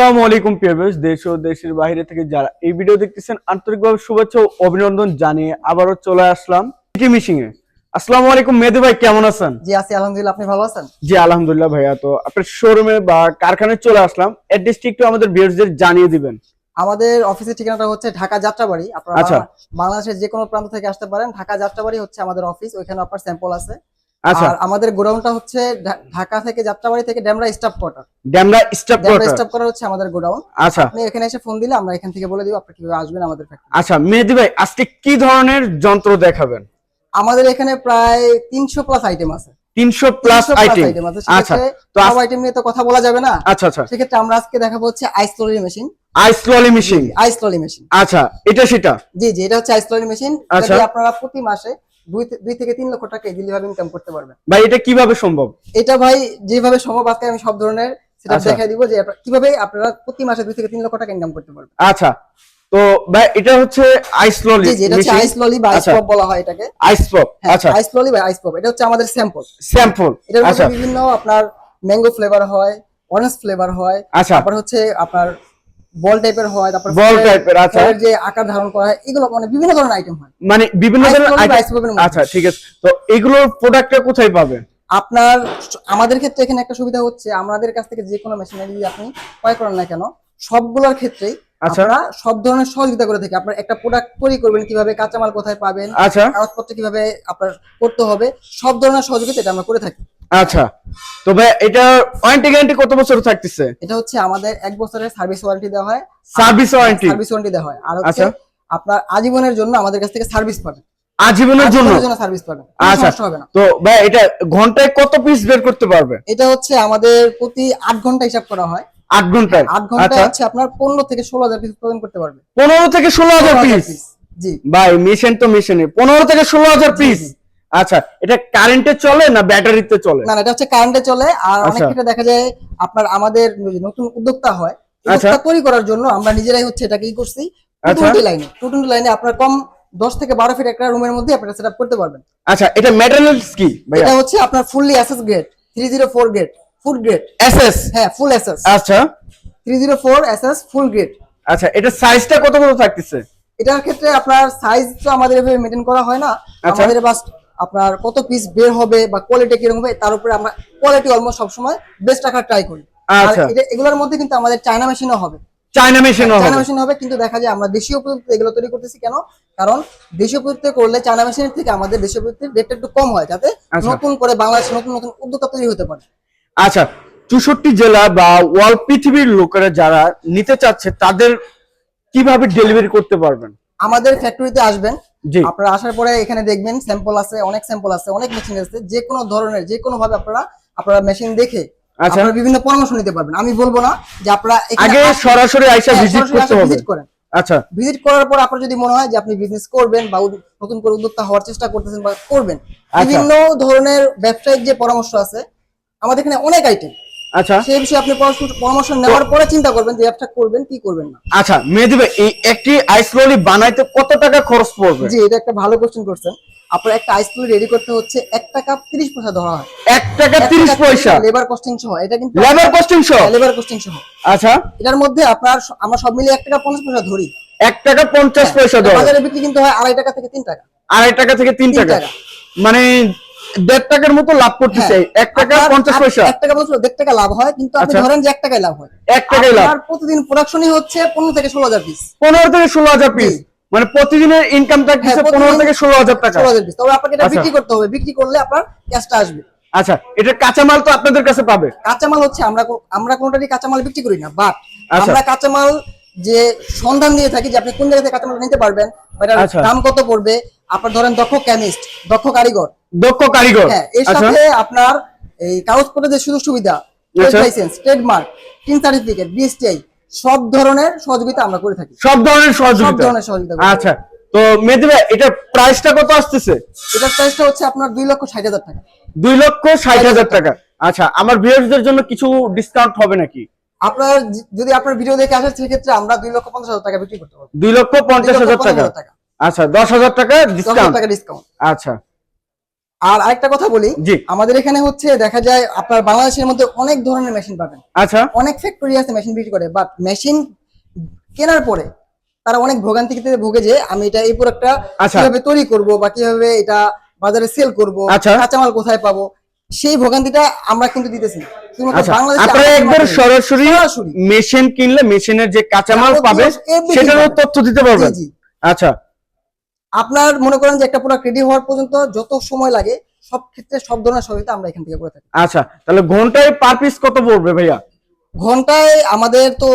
আসসালামু আলাইকুম দেশ ও দেশের বাইরে থেকে যারা এই ভিডিও দেখতেছেন আন্তরিকভাবে শুভেচ্ছা ও অভিনন্দন জানিয়ে চলে আসলাম মিশিং এ আসসালামু আলাইকুম মেহেদি ভাই কেমন আছেন? জি আছি আলহামদুলিল্লাহ। আপনি ভালো আছেন? জি আলহামদুলিল্লাহ ভাইয়া। তো আপনার শোরুমে বা কারখানায় চলে আসলাম। অ্যাড্রেসটি একটু আমাদের জানিয়ে দিবেন। আমাদের অফিসের ঠিকানাটা হচ্ছে ঢাকা যাত্রাবাড়ি। আপনারা আচ্ছা। বাংলাদেশের যে কোনো প্রান্ত থেকে আসতে পারেন। ঢাকা যাত্রাবাড়ি হচ্ছে আমাদের অফিস ওইখানে আপনার স্যাম্পল আছে। আচ্ছা। আর আমাদের গোডাউনটা হচ্ছে ঢাকা থেকে যাত্রাবাড়ি থেকে Demra staff quarter. Demra Demra quarter. Staff quarter হচ্ছে আমাদের গোডাউন। আচ্ছা। আপনি এখানে এসে ফোন দিলে আমরা এখান থেকে বলে দিব আপনি কীভাবে আসবেন আমাদের ফ্যাক্টরি আচ্ছা মেহেদি ভাই আজকে কি ধরনের যন্ত্র দেখাবেন? আমাদের এখানে প্রায় তিনশো প্লাস আইটেম আছে। তিনশো প্লাস 300 আইটেম আছে। আচ্ছা তো সব আইটেম নিয়ে তো কথা বলা যাবে না। আচ্ছা আচ্ছা। সেক্ষেত্রে আমরা আজকে দেখাবো হচ্ছে আইস লরি মেশিন আইস ললি মেশিন আইস লরি মেশিন আচ্ছা এটা সেটা? জি জি এটা হচ্ছে আইস লরি মেশিন। যদি আপনারা প্রতি মাসে দুই থেকে তিন লক্ষ টাকা ইজিলি ভাবে ইনকাম করতে পারবেন ভাই এটা কীভাবে সম্ভব? এটা ভাই যেভাবে সম্ভব আজকে আমি সব ধরনের সেটা আচ্ছা। দেখাই দিব যে কীভাবে আপনারা প্রতি মাসে দুই থেকে তিন লক্ষ টাকা ইনকাম করতে পারবেন। আচ্ছা। তো ভাই এটা হচ্ছে আইস ললি জি এটা হচ্ছে আইস ললি বা আইস আচ্ছা। পপ বলা হয় এটাকে। আইস পপ হ্যাঁ আচ্ছা। আইস ললি বা আইস পপ এটা হচ্ছে আমাদের স্যাম্পল স্যাম্পল এটার মধ্যে আচ্ছা। বিভিন্ন আপনার ম্যাঙ্গো ফ্লেভার হয় অরেঞ্জ ফ্লেভার হয় আচ্ছা। তারপর হচ্ছে আপনার বল টাইপের হয় তারপর বল টাইপের আচ্ছা। যে আকার ধারণ করা হয় এগুলো মানে বিভিন্ন ধরনের আইটেম হয়। মানে বিভিন্ন ধরনের মধ্যে। আচ্ছা ঠিক আছে। তো এগুলোর প্রোডাক্টটা কোথায় পাবেন আপনার আমাদের ক্ষেত্রে এখানে একটা সুবিধা হচ্ছে আমাদের কাছ থেকে যে কোনো মেশিনারি আপনি ক্রয় করেন না কেন সবগুলোর ক্ষেত্রেই আচ্ছা। সব ধরনের সহযোগিতা করে থাকি। আপনার একটা প্রোডাক্ট তৈরি করবেন কীভাবে কাঁচামাল কোথায় পাবেন আচ্ছা। কাগজপত্র কীভাবে আপনার করতে হবে সব ধরনের সহযোগিতা এটা আমরা করে থাকি। আচ্ছা তো ভাই এটা ওয়ারেন্টি গ্যারান্টি কত বছর থাকতেছে? এটা হচ্ছে আমাদের এক বছরের সার্ভিস ওয়ারেন্টি দেওয়া হয়। সার্ভিস ওয়ারেন্টি সার্ভিস ওয়ারেন্টি দেওয়া হয়। আর হচ্ছে আচ্ছা। আপনার আজীবনের জন্য আমাদের কাছ থেকে সার্ভিস পাবেন। আজীবনের জন্য? আজীবনের জন্য সার্ভিস পাবেন। আচ্ছা। তো ভাই এটা ঘন্টায় কত পিস বের করতে পারবে? এটা হচ্ছে আমাদের প্রতি আট ঘণ্টা হিসাব করা হয়। আট ঘন্টায়? আট ঘণ্টা আচ্ছা। হচ্ছে আপনার পনেরো থেকে ষোলো হাজার পিস উৎপাদন করতে পারবে। পনেরো থেকে ষোলো হাজার 16,000 পিস জি। ভাই মেশিন তো মেশিনে পনেরো থেকে ষোলো হাজার পিস জি। আচ্ছা এটা কারেন্টে চলে না ব্যাটারিতে চলে? না এটা হচ্ছে কারেন্টে চলে আর অনেক আচ্ছা। ক্ষেত্রে দেখা যায় আপনার আমাদের নতুন উদ্যোক্তা হয় আচ্ছা। উদ্যোক্তা তৈরি করার জন্য আমরা নিজেরাই হচ্ছে এটা কি করছি। টুটুন্টি লাইনে টুটুন্টি লাইনে আপনার কম দশ থেকে বারো ফিট একটা রুমের মধ্যে আপনারা সেট করতে পারবেন। আচ্ছা এটা ম্যাটেরিয়ালস কি এটা হচ্ছে আপনার fully SS grade three zero four grade full grade SS হ্যাঁ ফুল এসএস আচ্ছা। Three zero four SS full grade আচ্ছা এটা সাইজটা কত কত থাকতেছে? এটার ক্ষেত্রে আপনার সাইজ তো আমাদের এভাবে মেনটেন করা হয় না। আচ্ছা। আমাদের বাস আপনার কত পিস বের হবে বা কোয়ালিটি কীরকম হবে তার উপরে আমরা কোয়ালিটি অলমোস্ট সবসময় বেস্ট রাখার ট্রাই করি। আচ্ছা। এগুলোর মধ্যে কিন্তু আমাদের চায়না মেশিনও হবে। চায়না মেশিন চায়না মেশিন হবে কিন্তু দেখা যায় আমরা দেশীয় প্রযুক্তি এগুলো তৈরি করতেছি কেন? কারণ দেশীয় প্রযুক্তি করলে চায়না মেশিনের থেকে আমাদের দেশীয় প্রযুক্তির রেটটা একটু কম হয় যাতে আচ্ছা। নতুন করে বাংলাদেশে নতুন নতুন উদ্যোক্তা তৈরি হতে পারে। আচ্ছা চৌষট্টি জেলা বা ওয়াল পৃথিবীর লোকেরা যারা নিতে চাচ্ছে তাদের কীভাবে ডেলিভারি করতে পারবেন? আমাদের ফ্যাক্টরিতে আসবেন আপনারা আসার পরে এখানে দেখবেন স্যাম্পল আছে অনেক স্যাম্পল আছে অনেক মেশিন আছে যে কোনো ধরনের যে কোনো ভাবে আপনারা আপনারা মেশিন দেখে আচ্ছা। আপনারা বিভিন্ন পরামর্শ নিতে পারবেন। আমি বলব না যে আপনারা আগে সরাসরি আইসা হ্যাঁ, ভিজিট করতে হবে। আচ্ছা। ভিজিট করার পর আপনার যদি মনে হয় যে আপনি বিজনেস করবেন বা নতুন করে উদ্যোক্তা হওয়ার চেষ্টা করতেছেন বা করবেন আচ্ছা। বিভিন্ন ধরনের ব্যবসায়িক যে পরামর্শ আছে আমাদের এখানে অনেক আইটেম আচ্ছা। সেই বিষয়ে আপনি পরামর্শ- নেওয়ার পরে চিন্তা করবেন যে ব্যবসা করবেন কি করবেন না। আচ্ছা এই একটি আইস ললি বানাইতে কত টাকা খরচ পড়বে? জি এটা একটা ভালো কোশ্চেন করছেন। আপনার একটা আইসক্রিম রেডি করতে হচ্ছে টাকা তিরিশ পয়সা ধরা হয়। এক টাকা তিরিশ পয়সা? লেবার কস্টিং সহ এটা কিন্তু লেবার কস্টিং সহ? লেবার কস্টিং সহ। আচ্ছা। এটার মধ্যে আপনার আমরা সব মিলিয়ে এক টাকা পঞ্চাশ পয়সা ধরি। এক টাকা পঞ্চাশ পয়সা এটা বাজারে বিক্রি কিন্তু হয় আড়াই টাকা থেকে তিন টাকা। আড়াই টাকা থেকে তিন তিন টাকা। টাকা। মানে দেড় টাকার মতো লাভ করতেছে। হ্যাঁ। এক টাকা পঞ্চাশ পয়সা। এক টাকা পঞ্চাশ দেড় টাকা লাভ হয় কিন্তু আপনি আচ্ছা। ধরেন যে এক টাকায় লাভ হয়। এক টাকাই লাভ। প্রতিদিন প্রোডাকশনই হচ্ছে পনেরো থেকে ষোলো হাজার পিস পনেরো থেকে ষোলো হাজার পিস মানে প্রতিদিনের ইনকাম হ্যাঁ, পনেরো থেকে ষোলো হাজার টাকা। ষোলো হাজার পিস তবে আপনাকে এটা আচ্ছা। বিক্রি করতে হবে। বিক্রি করলে আপনার ক্যাশটা আসবে। আচ্ছা এটা কাঁচামাল তো আপনাদের কাছে পাবে। কাঁচামাল হচ্ছে আমরা আমরা কোনোটারই কাঁচামাল বিক্রি করি না বাট আচ্ছা। আমরা কাঁচামাল যে সন্ধান দিয়ে থাকি যে আপনি কোন জায়গা থেকে কাঁচামাল নিতে পারবেন। দাম কত পড়বে আপনার ধরেন দক্ষ কেমিস্ট দক্ষ কারিগর দক্ষ কারিগর। হ্যাঁ এর আচ্ছা। সাথে আপনার এই কাগজপত্রের যে সুযোগ সুবিধা। Licence trademark TIN certificate BSTI সব ধরনের সহযোগিতা আমরা করে থাকি। সব ধরনের সব সহযোগিতা। ধরনের সহযোগিতা আচ্ছা। তো ভাই এটা প্রাইসটা কত আসতেছে? এটার প্রাইসটা হচ্ছে আপনার দুই লক্ষ ষাট হাজার টাকা। দুই লক্ষ ষাট হাজার টাকা। আচ্ছা আমার ভিউয়ারদের জন্য কিছু ডিসকাউন্ট হবে নাকি? আপনার যদি আপনার ভিডিও দেখে আসেন সেক্ষেত্রে আমরা দুই লক্ষ পঞ্চাশ হাজার টাকা বিক্রি করতে পারব। দুই লক্ষ পঞ্চাশ হাজার টাকা। হাজার টাকা। আচ্ছা দশ হাজার টাকা ডিসকাউন্ট টাকা ডিসকাউন্ট আচ্ছা। আর আরেকটা কথা বলি আমাদের এখানে হচ্ছে দেখা যায় আপনার বাংলাদেশের মধ্যে অনেক ধরনের মেশিন পাবেন। আচ্ছা। অনেক ফ্যাক্টরি আছে মেশিন বিক্রি করে বাট মেশিন কেনার পরে তারা অনেক ভোগান্তিতে ভোগে যে আমি এটা এই প্রোডাক্টটা আচ্ছা। কীভাবে তৈরি করব বা কীভাবে এটা বাজারে সেল করব আচ্ছা। কাঁচামাল কোথায় পাবো সেই ভোগান্তিটা আমরা কিন্তু দিতেছি আচ্ছা। বাংলাদেশে আপনারা একবার সরাসরি। মেশিন কিনলে মেশিনের যে কাঁচামাল পাবে সেটারও তথ্য দিতে পারবেন। আচ্ছা। আপনার মনে করেন যে একটা প্রোডাক্ট রেডি হওয়ার পর্যন্ত যত সময় লাগে সব ক্ষেত্রে সব ধরনের সহযোগিতা আমরা এখান থেকে করে থাকি। আচ্ছা তাহলে ঘন্টায় পার পিস কত পড়বে ভাইয়া? ঘন্টায় আমাদের তো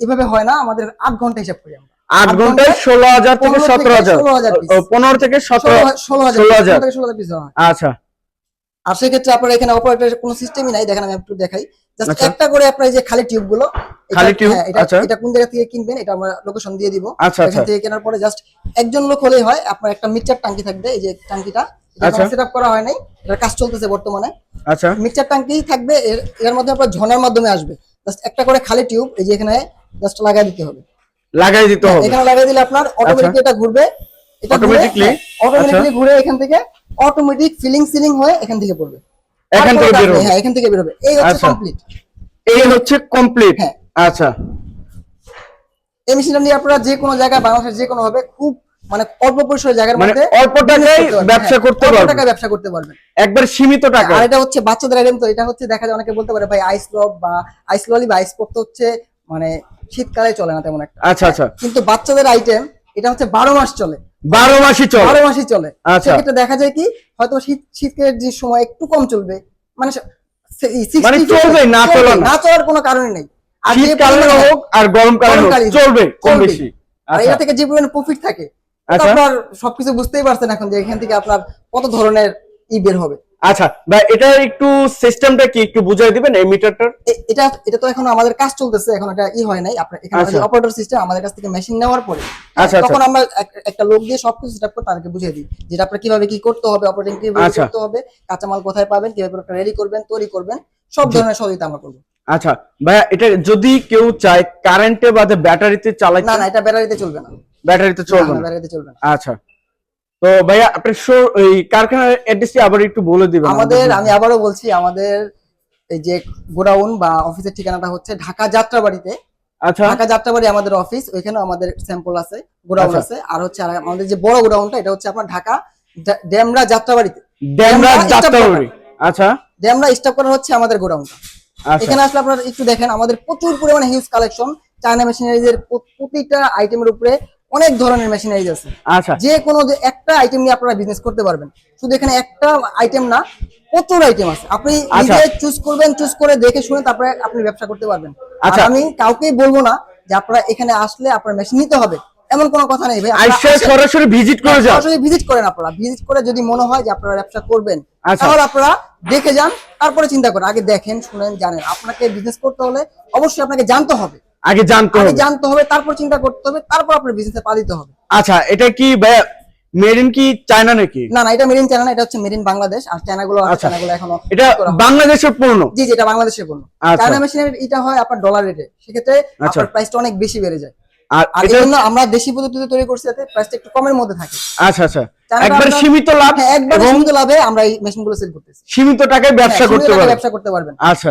এভাবে হয় না আমাদের আট ঘণ্টা হিসাব করি আমরা। আট ঘন্টায় ষোলো হাজার থেকে সতেরো হাজার। 16,000 piece। ও, পনেরো থেকে সতেরো ষোলো হাজার থেকে ষোলো হাজার পিস আচ্ছা। আর সেক্ষেত্রে আপনার এখানে অপারেটর কোনো সিস্টেমই নাই। দেখেন আমি একটু দেখাই। জাস্ট আচ্ছা। একটা করে আপনার যে খালি টিউবগুলো এটা- খালি হ্যাঁ, আচ্ছা। এটা কোন জায়গা থেকে কিনবেন? এটা আমরা লোকেশন দিয়ে দিব। আচ্ছা, এখান আচ্ছা। থেকে কেনার পরে জাস্ট একজন লোক হলেই হয় আপনার একটা মিক্সচার টাঙ্কি থাকবে এই যে টাঙ্কিটা আচ্ছা। সেট আপ করা হয় নাই এটার কাজ চলতেছে বর্তমানে। আচ্ছা। মিক্সচার টাঙ্কি থাকবে এর মধ্যে আপনার ঝর্ণার মাধ্যমে আসবে। জাস্ট একটা করে খালি টিউব এই যে এখানে জাস্ট লাগাই দিতে হবে। লাগাই দিতে হবে। এখানে লাগাই দিলে আপনার অটোমেটিকলি এটা ঘুরবে। এটা Automatically? অটোমেটিকলি ঘুরে এখান থেকে অটোমেটিক ফিলিং সিলিং হয়ে এখান থেকে পড়বে। এখান থেকে বের হবে। হ্যাঁ এখান থেকে বের হবে। এই হচ্ছে আচ্ছা। কমপ্লিট এই হচ্ছে কমপ্লিট হ্যাঁ। আচ্ছা। এই মেশিনটা নিয়ে আপনারা যে কোনো জায়গায় বাংলাদেশের যে কোনো হবে খুব মানে অল্প পরিসর জায়গার মানে মধ্যে অল্প টাকায় ব্যবসা করতে হ্যাঁ, অল্প টাকায় ব্যবসা করতে পারবেন। একবার সীমিত টাকা আর এটা হচ্ছে বাচ্চাদের আইটেম তো এটা হচ্ছে দেখা যায় অনেকে বলতে পারে ভাই আইস লব বা আইস ললি বা আইস পপ তো হচ্ছে মানে শীতকালে চলে না তেমন একটা। আচ্ছা আচ্ছা। কিন্তু বাচ্চাদের আইটেম এটা হচ্ছে বারো মাস চলে। বারো মাসই চল। বারো মাসই চলে। আচ্ছা। সেক্ষেত্রে দেখা যায় কি হয়তো শীত শীতের যে সময় একটু কম চলবে মানে সে- সে- এই 60 মানে চলবে, না না। চলার কোনো কারণে নেই। আর শীতকালে হোক আর গরমকালে হোক চলবে কম বেশি। আর আচ্ছা। এটা থেকে যে পরিমাণে প্রফিট থাকে আচ্ছা। আপনার সবকিছু বুঝতেই পারছেন এখন যে এখান থেকে আপনার কত ধরনের ই বের হবে। আচ্ছা ভাই এটা একটু সিস্টেমটা কি একটু বুঝাই দিবেন এই মিটারটার এটা এটা তো এখন আমাদের কাজ চলতেছে এখন এটা ই হয় নাই। আপনার এখানে আচ্ছা। অপারেটর সিস্টেম আমাদের কাছ থেকে মেশিন নেওয়ার পরে আচ্ছা, তখন আমরা একটা লোক দিয়ে সবকিছু সেটআপ করে তাদেরকে বুঝিয়ে দিই যেটা আপনার কীভাবে কি করতে হবে অপারেটিং কীভাবে আচ্ছা। করতে হবে কাঁচামাল কোথায় পাবেন কীভাবে রেডি করবেন তৈরি করবেন সব ধরনের সহযোগিতা আমরা করব। আচ্ছা ভাইয়া এটা যদি কেউ চায় কারেন্টে বাদে ব্যাটারিতে চালাইতে না না এটা ব্যাটারিতে চলবে না। ব্যাটারিতে চলবে না ব্যাটারিতে চলবে না। আচ্ছা। তো ভাইয়া আপনি শো এই কারখানার অ্যাড্রেসটি আবার একটু বলে দিবেন আমাদের আমি আবারও বলছি আমাদের এই যে গোডাউন বা অফিসের ঠিকানাটা হচ্ছে ঢাকা যাত্রাবাড়িতে। আচ্ছা। ঢাকা যাত্রাবাড়ি আমাদের অফিস ওইখানে আমাদের স্যাম্পল আছে গোডাউন আচ্ছা। আছে। আর হচ্ছে আমাদের যে বড় গোডাউনটা এটা হচ্ছে আপনার ঢাকা ডেমরা যাত্রাবাড়িতে। ডেমরা যাত্রাবাড়ি। আচ্ছা। ডেমরা স্টপ করা হচ্ছে আমাদের গোডাউনটা। আচ্ছা। এখানে আসলে আপনারা একটু দেখেন আমাদের প্রচুর পরিমাণে হিউজ কালেকশন চায়না মেশিনারিজ এর প্র- প্রতিটা আইটেমের উপরে অনেক ধরনের মেশিনারিজ আছে। আচ্ছা। যে কোনো যে একটা আইটেম নিয়ে আপনারা বিজনেস করতে পারবেন। শুধু এখানে একটা আইটেম না প্রচুর আইটেম আছে। আপনি আচ্ছা। নিজে চুজ করবেন চুজ করে দেখে শুনে তারপরে আপনি ব্যবসা করতে পারবেন। আচ্ছা। আমি কাউকেই বলব না যে আপনারা এখানে আসলে আপনার মেশিন নিতে হবে। এমন কোনো কথা নেই ভাই। সরাসরি ভিজিট করে যাও। সরাসরি ভিজিট করেন আপনারা। ভিজিট করে যদি মনে হয় যে আপনারা ব্যবসা করবেন আচ্ছা। তাহলে আপনারা দেখে যান তারপরে চিন্তা করেন। আগে দেখেন শুনেন জানেন। আপনাকে বিজনেস করতে হলে অবশ্যই আপনাকে জানতে হবে। আগে জানতে হবে। জানতে হবে তারপর চিন্তা করতে হবে তারপর আপনার বিজনেসে পা দিতে হবে। আচ্ছা এটা কি মেরিন কি চায়না নাকি? না না এটা মেরিন চায়না না এটা হচ্ছে মেরিন বাংলাদেশ আর চায়নাগুলো আছে আচ্ছা। চায়নাগুলো এখনও এটা বাংলাদেশের পণ্য? জি জি এটা বাংলাদেশের পণ্য। আচ্ছা। চায়না মেশিনের এটা হয় আপনার ডলার রেটে সেক্ষেত্রে আচ্ছা। আপনার প্রাইসটা অনেক বেশি বেড়ে যায়। আর আর এই জন্য আমরা দেশি পদ্ধতিতে তৈরি করছি যাতে প্রাইসটা একটু কমের মধ্যে থাকে। আচ্ছা আচ্ছা। একবার সীমিত লাভ হ্যাঁ একবার সীমিত লাভে আমরা এই মেশিনগুলো সেল করতেছি। সীমিত টাকায় ব্যবসা হ্যাঁ, করতে সীমিত টাকায় পারবে ব্যবসা করতে পারবেন। আচ্ছা।